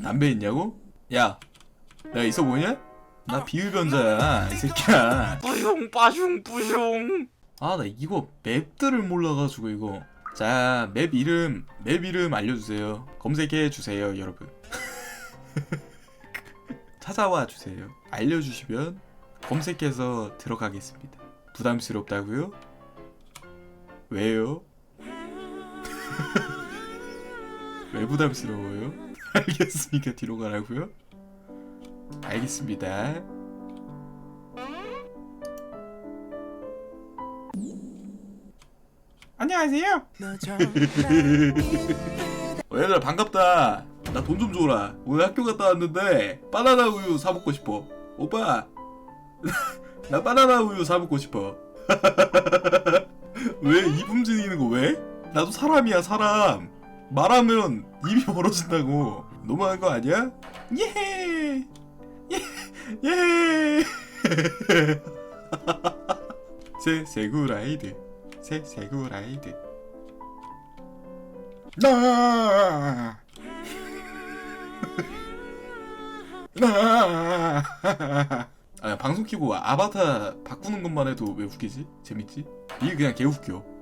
남배 있냐고? 야, 내가 있어 보이냐? 나 비흡연자야, 이 새끼야. 뿌숑 빠숑 뿌숑 아, 나 이거 맵들을 몰라가지고 이거. 자, 맵 이름, 맵 이름 알려주세요. 검색해 주세요, 여러분. 찾아와 주세요. 알려주시면 검색해서 들어가겠습니다. 부담스럽다고요? 왜요? 왜 부담스러워요? 알겠으니까 뒤로 가라고요? 알겠습니다. 안녕하세요. 어, 얘들아 반갑다. 나 돈 좀 줘라. 오늘 학교 갔다 왔는데 바나나 우유 사 먹고 싶어. 오빠, 나 바나나 우유 사 먹고 싶어. 왜 이품질 있는 거 왜? 나도 사람이야 사람. 말하면 입이 벌어진다고. 너무한 거 아니야? 예! 예! 예! 새 세구라이드. 새 세구라이드. 나! 나! 아, 방송 키고 아바타 바꾸는 것만 해도 왜 웃기지? 재밌지? 이게 그냥 개 웃겨.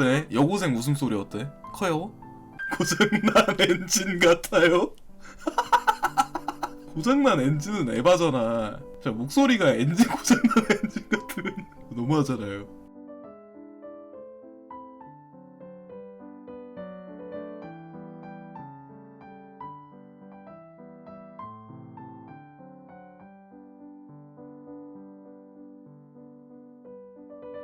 어때? 여고생 웃음소리 어때? 커요? 고장난 엔진 같아요? 고장난 엔진은 에바잖아. 자, 목소리가 엔진 고장난 엔진 같은 너무하잖아요.